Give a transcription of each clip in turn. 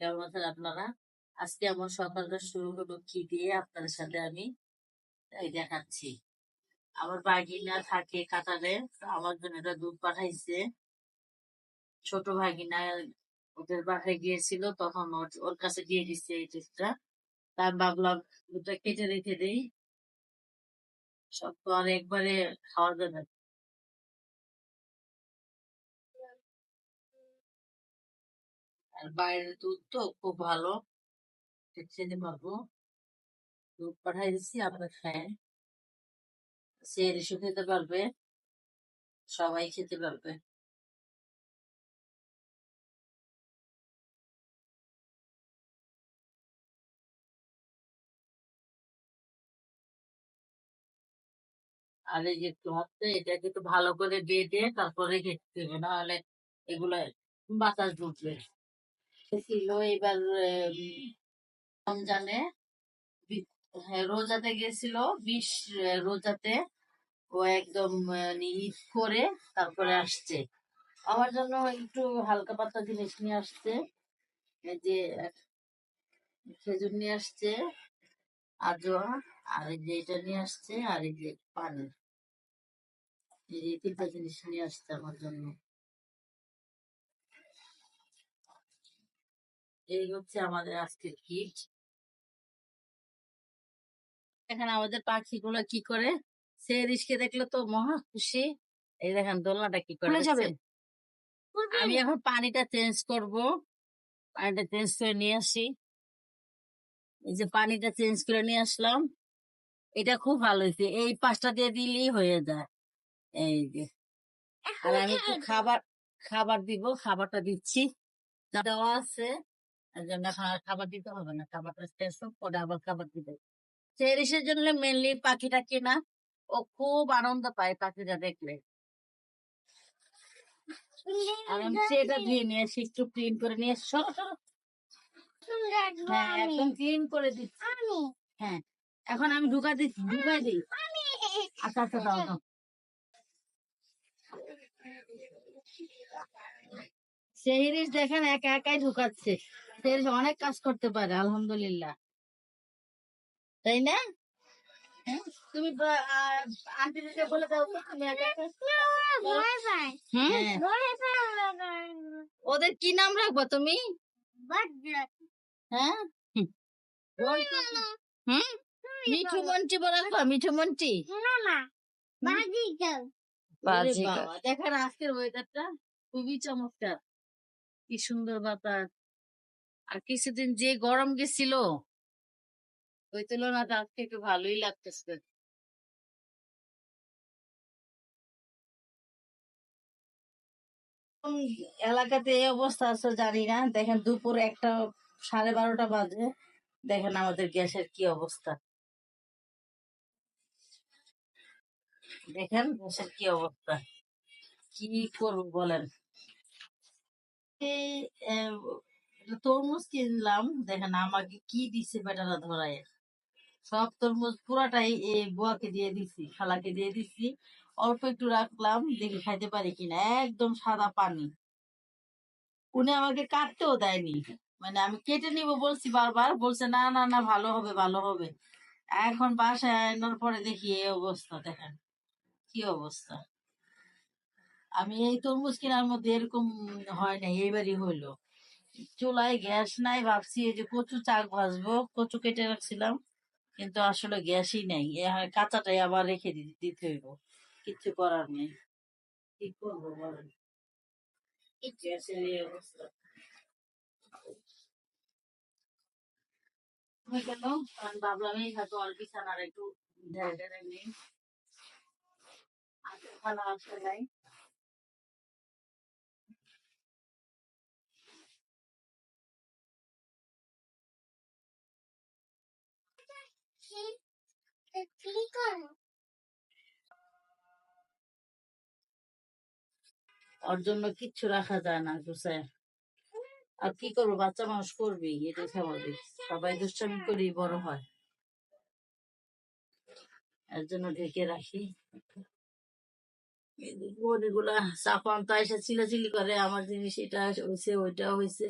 কেমন আছেন আপনারা? আজকে আমার সকালটা শুরু হলো কি দিয়ে? আপনাদের সাথে আমি দেখাচ্ছি। আমার ভাগিনা থাকে কাতারে আমার জন্য এটা দুধ পাঠাইছে। ছোট ভাগিনা ওদের বাসায় গিয়েছিল, তখন ওর- ওর কাছে দিয়ে দিচ্ছে এই দুধটা। তার ভাবলাম দুধটা কেটে রেখে দেই। সব তো আর একবারে খাওয়া যাবে আর বাইরের দুধ তো খুব ভালো। খেতে পারব দুধ পাঠাই দিচ্ছি আপনার খায় সে রিসু খেতে পারবে। সবাই খেতে পারবে। আর এই যে একটু এটাকে একটু ভালো করে দিয়ে তারপরে খেতে দেবে নাহলে এগুলো বাতাস ঢুকবে। ছিল এবার রমজানে হ্যাঁ, রোজাতে গেছিল বিশ রোজাতে ও একদম ঈদ করে তারপরে আসছে। আমার জন্য একটু হালকা পাতলা জিনিস নিয়ে আসছে এই যে খেজুর নিয়ে আসছে আজোয়া আর এই যে এটা নিয়ে আসছে আর এই যে পানি। এই তিনটা জিনিস নিয়ে আসছে আমার জন্য। এই হচ্ছে আমাদের আজকের কিট এখানে আমাদের পাখিগুলো কি করে? সে রিস্কে দেখলে তো মহা খুশি। এই দেখেন দোলনাটা কি করে যাবে। আমি এখন পানিটা চেঞ্জ করব। পানিটা চেঞ্জ করে নিয়ে আসি। এই যে পানিটা চেঞ্জ করে নিয়ে আসলাম। এটা খুব ভালো হয়েছে। এই পাঁচটা দিয়ে দিলেই হয়ে যায়। এই যে। আর আমি একটু খাবার খাবার দিব খাবারটা দিচ্ছি। দেওয়া আছে। জন্য এখন আর খাবার দিতে হবে না। খাবারটা শেষ হোক পরে আবার খাবার দিবে। চেরিসের জন্য মেনলি পাখিটা কেনা। ও খুব আনন্দ পায় পাখিটা দেখলে। আর আমি সেটা ধুয়ে নিয়ে এসে একটু ক্লিন করে নিয়ে এসো। হ্যাঁ একদম ক্লিন করে দিচ্ছি। হ্যাঁ এখন আমি ঢুকা দিচ্ছি ঢুকাই দিই। আচ্ছা আচ্ছা দাও দাও। সেহিরিস দেখেন একা একাই ঢুকাচ্ছে। অনেক কাজ করতে পারে আলহামদুলিল্লাহ তাই না হ্যাঁ? তুমি আন্টিদেরকে বলে দাও তো তুমি? হ্যাঁ। ওদের কি নাম রাখব তুমি হ্যাঁ হুম। মিঠু মন্টি বলে মিঠু মন্টি দেখেন আজকের ওয়েদারটা খুবই চমৎকার কি সুন্দর বাতাস আর কিছুদিন যে গরম গেছিল, ওই তুলনাটা আজকে একটু ভালোই লাগতেছে। এলাকাতে এই অবস্থা আছে জানি না। দেখেন দুপুর একটা, সাড়ে বারোটা বাজে। দেখেন আমাদের গ্যাসের কি অবস্থা। দেখেন গ্যাসের কি অবস্থা। কি করব বলেন? এই তরমুজ কিনলাম, দেখেন আমাকে কি দিছে বেটারা ধরায়। সব তরমুজ পুরাটাই এই বুয়াকে দিয়ে দিছি খালাকে দিয়ে দিছি। অল্প একটু রাখলাম, দেখি খাইতে পারি কিনা। একদম সাদা পানি। উনি আমাকে কাটতেও দেয়নি। মানে আমি কেটে নিব বলছি বারবার, বলছে, না না না, ভালো হবে ভালো হবে। এখন বাসায় আনার পরে দেখি এই অবস্থা, দেখেন। কি অবস্থা। আমি এই তরমুজ কেনার মধ্যে এরকম হয় না এইবারই হইল। চুলায় গ্যাস নাই, ভাবছি এই যে কচু চাক ভাজবো, কচু কেটে রাখছিলাম, কিন্তু আসলে গ্যাসই নাই। কাঁচাটাই আবার রেখে দিতে হইব। কিচ্ছু করার নেই। কি করব বলেন? গ্যাসের এই অবস্থা গেল আমি ভাবলাম এই হয়তো আর একটু ভালো আসে নাই। ওর জন্য কিচ্ছু রাখা যায় না আর কি করব, বাচ্চা মানুষ করবি এটা সবাই দুষ্টামি করি বড় হয়। এর জন্য ঢেকে রাখি। গুলা চাপান চিলাচিলি করে, আমার জিনিস এটা হয়েছে ওইটা হয়েছে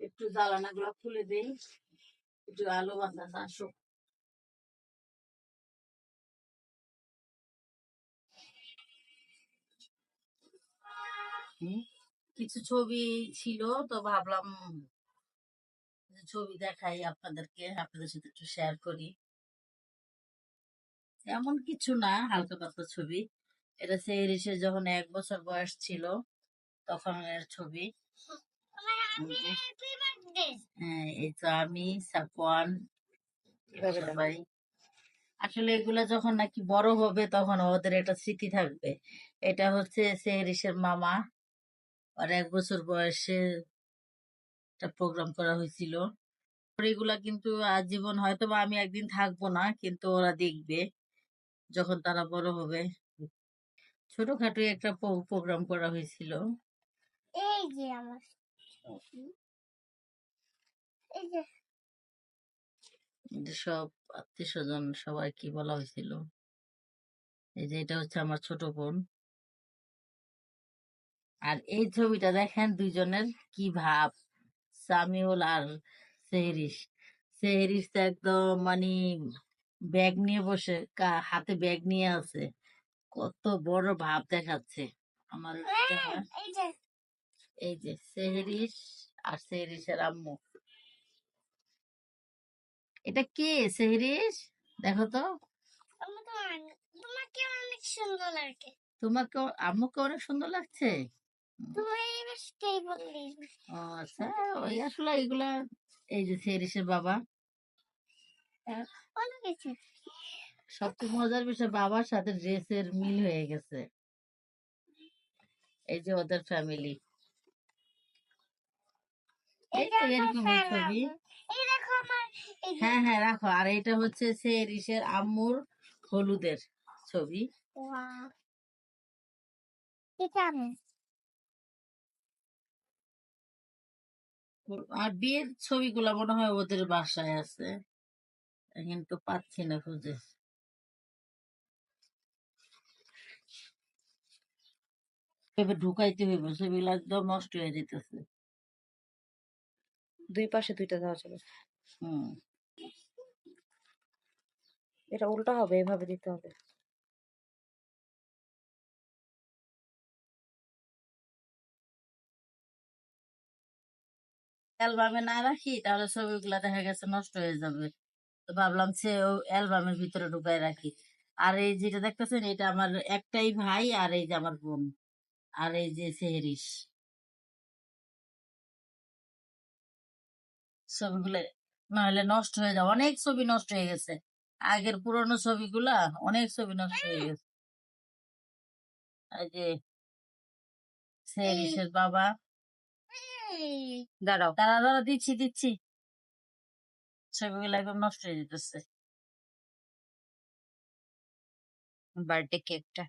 একটু জ্বালানা গুলো খুলে দিই একটু আলু বাঁধা আসো কিছু ছবি ছিল তো ভাবলাম ছবি দেখাই আপনাদেরকে আপনাদের সাথে একটু শেয়ার করি। এমন কিছু না হালকা পাতলা ছবি। এটা সেরিসে যখন এক বছর বয়স ছিল তখনের ছবি। হ্যাঁ এই তো আমি সাফওয়ান সবাই আসলে এগুলা যখন নাকি বড় হবে তখন ওদের একটা স্মৃতি থাকবে। এটা হচ্ছে সেরিসের মামা। আর এক বছর বয়সে একটা প্রোগ্রাম করা হয়েছিল। এগুলা কিন্তু আজীবন হয়তো বা আমি একদিন থাকব না কিন্তু ওরা দেখবে যখন তারা বড় হবে। ছোটখাটো একটা প্রোগ্রাম করা হয়েছিল। এই যে আমার এই যে। যে সব আত্মীয় স্বজন সবাই কি বলা হয়েছিল? এই যে এটা হচ্ছে আমার ছোট বোন। আর এই ছবিটা দেখেন দুইজনের কি ভাব? সামিউল আর সেহরিস সেহরিস তো একদম মানে ব্যাগ নিয়ে বসে কা- হাতে ব্যাগ নিয়ে আছে। কত বড় ভাব দেখাচ্ছে। আমার এই যে সেহরিস আর সেহরিসের আম্মু। এটা কে সেহরিস দেখো তো। তোমাকে অনেক সুন্দর লাগে। তোমাকে আম্মুকে অনেক সুন্দর লাগছে? আচ্ছা ওই আসলে এগুলা এই যে সেহরিসের বাবা। সবচেয়ে মজার বিষয় বাবার সাথে ড্রেসের মিল হয়ে গেছে। এই যে ওদের ফ্যামিলি। এই তো ছবি। হ্যাঁ হ্যাঁ রাখো। আর এটা হচ্ছে সেহরিসের আম্মুর হলুদের ছবি। আর বিয়ের ছবিগুলা মনে হয় ওদের বাসায় আছে। কিন্তু পাচ্ছি না খুঁজে। ঢুকাইতে হইব ছবিগুলো একদম নষ্ট হয়ে যেতেছে দুই পাশে দুইটা দেওয়া যাবে হুম। এটা উল্টা হবে এভাবে দিতে হবে। অ্যালবামে না রাখি তাহলে ছবিগুলা দেখা গেছে নষ্ট হয়ে যাবে। তো ভাবলাম সে অ্যালবামের ভিতরে ঢুকাই রাখি। আর এই যেটা দেখতেছেন এটা আমার একটাই ভাই আর এই যে আমার বোন। আর এই যে সেহরিস ছবিগুলো, নাহলে নষ্ট হয়ে যাবে। অনেক ছবি নষ্ট হয়ে গেছে। আগের পুরনো ছবিগুলা, অনেক ছবি নষ্ট হয়ে গেছে। যে বাবা। দাঁড়াও। তারা তারা দিচ্ছি দিচ্ছি। ছবিগুলো একদম নষ্ট হয়ে যেতেছে। বার্থডে কেকটা।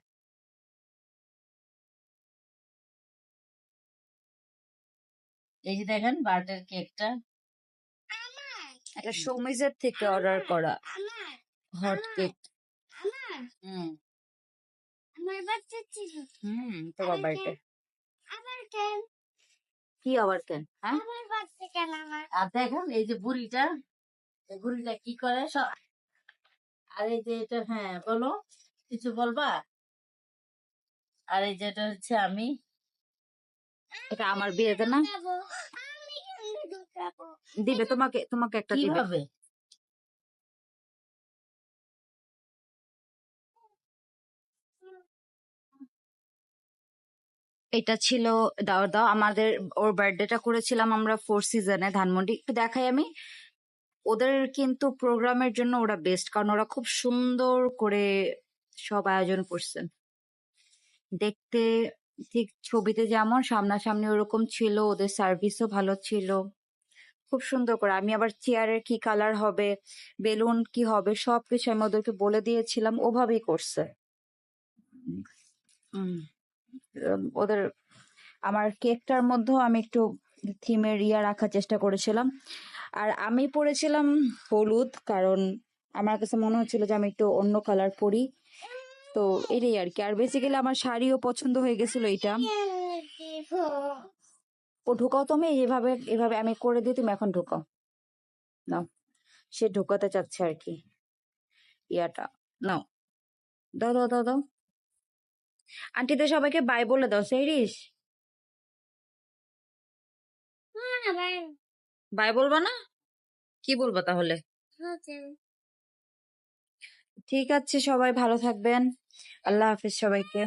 এই যে দেখেন, বার্থডে কেকটা। এটা সৌমিজের থেকে অর্ডার করা হট কেক আমার। হুম। আমার বাচ্চা ছিল। হুম তোমার বার্থডে আবার কেন কি আবার কেন হ্যাঁ? আমার বাচ্চা কেন আমার? আর দেখেন এই যে বুড়িটা এই বুড়িটা কি করে? সব আর এই যে এটা হ্যাঁ বলো কিছু বলবা? আর এই যেটা হচ্ছে আমি। এটা আমার বিয়েতে না খাব আমি কেমনে ঢুকাবো দিবে তোমাকে তোমাকে একটা দিবে। কীভাবে? এটা ছিল দাও দাও আমাদের ওর বার্থডেটা করেছিলাম আমরা ফোর সিজনে ধানমন্ডি। একটু দেখাই আমি। ওদের কিন্তু প্রোগ্রামের জন্য ওরা বেস্ট কারণ ওরা খুব সুন্দর করে সব আয়োজন করছেন দেখতে ঠিক ছবিতে যেমন সামনাসামনি ওরকম ছিল ওদের সার্ভিসও ভালো ছিল। খুব সুন্দর করে। আমি আবার চেয়ারের কি কালার হবে, বেলুন কি হবে, সবকিছু আমি ওদেরকে বলে দিয়েছিলাম, ওভাবেই করছে। ওদের, আমার কেকটার মধ্যেও আমি একটু থিমের ইয়া রাখার চেষ্টা করেছিলাম। আর আমি পরেছিলাম হলুদ, কারণ আমার কাছে মনে হচ্ছিল যে আমি একটু অন্য কালার পরি। তো এটাই আর কি। আর বেসিক্যালি আমার শাড়িও পছন্দ হয়ে গেছিল এটা ও ঢুকাও তুমি, এভাবে এভাবে আমি করে দিই, তুমি এখন ঢুকাও। নাও, সে ঢুকাতে চাচ্ছে আর কি। ইয়াটা, নাও। দাও দাও দাও দাও। আন্টিদের সবাইকে বাই বলে দাও সেইরিস বাই বলবা না? কি বলবা তাহলে? ঠিক আছে সবাই, ভালো থাকবেন। আল্লাহ হাফিজ সবাইকে।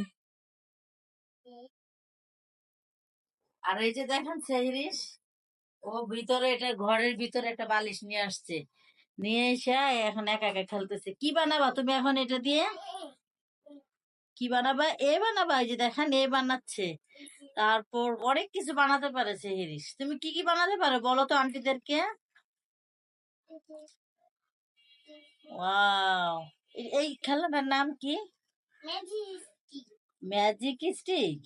আর এই যে দেখেন সেহরিস ও ভিতরে এটা ঘরের ভিতরে একটা বালিশ নিয়ে আসছে। নিয়ে এসে এখন একা একা খেলতেছে। কি বানাবা তুমি এখন এটা দিয়ে? কি বানাবা? এ বানাবা এই যে দেখেন এ বানাচ্ছে। তারপর অনেক কিছু বানাতে পারে সেহরিস তুমি কি কি বানাতে পারো বলো তো আন্টিদেরকে? ওয়াও এই খেলাটার নাম কি? Magic stick.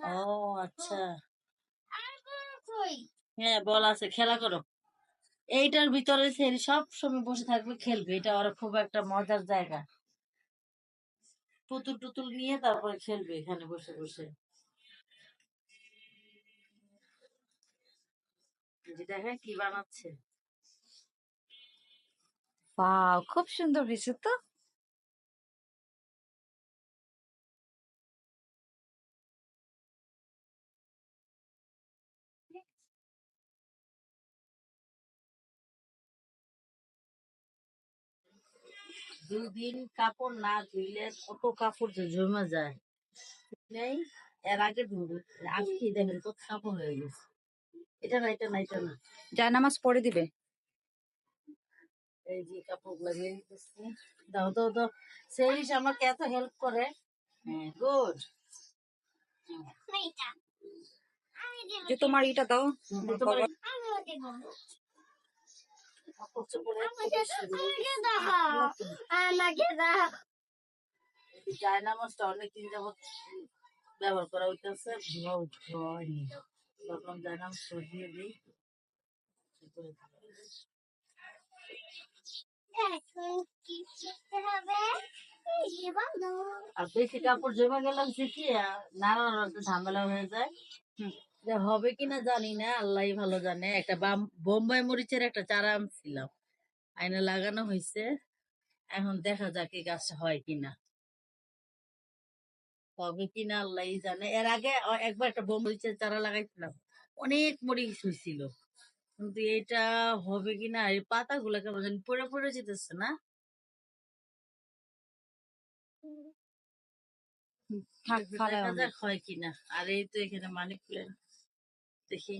ও আচ্ছা। হ্যাঁ বল আছে খেলা করো। এইটার ভিতরে সব সময় বসে থাকবে খেলবে। এটা ওর খুব একটা মজার জায়গা। পুতুল টুতুল নিয়ে তারপরে খেলবে এখানে বসে বসে। দেখেন কি বানাচ্ছে। খুব সুন্দর হয়েছে তো। দুদিন কাপড় না ধুইলে কত কাপড় যে জমে যায়। নেই এর আগে ধুবো আজকে দেখেন কত কাপড় হয়ে গেছে। এটা না এটা না এটা না। যায় নামাজ পড়ে দিবে। এই যে কাপড় করছি দাও দাও দাও। সেই আমাকে এত হেল্প করে। হ্যাঁ গুড। যে তোমার এটা দাও। তোমার ব্যবহার করা হইতেছে সরিয়ে দিই আর বেশি কাপড় জমে গেলাম কি নানা ঝামেলা হয়ে যায়। যে হবে কিনা জানি না আল্লাহ ভালো জানে। একটা বাম- বোম্বাই মরিচের একটা চারা আনছিলাম। আইনে লাগানো হয়েছে এখন দেখা যাক এই গাছটা হয় কিনা। হবে কিনা আল্লাহ জানে। এর আগে একবার একটা বোম্বাই মরিচের চারা লাগাইছিলাম। অনেক মরিচ হয়েছিল কিন্তু এটা হবে কিনা এই পাতাগুলো কেমন জানি পড়ে পড়ে যেতেছে না। হয় কিনা। আর এই তো এখানে মানি প্ল্যান্ট দেখি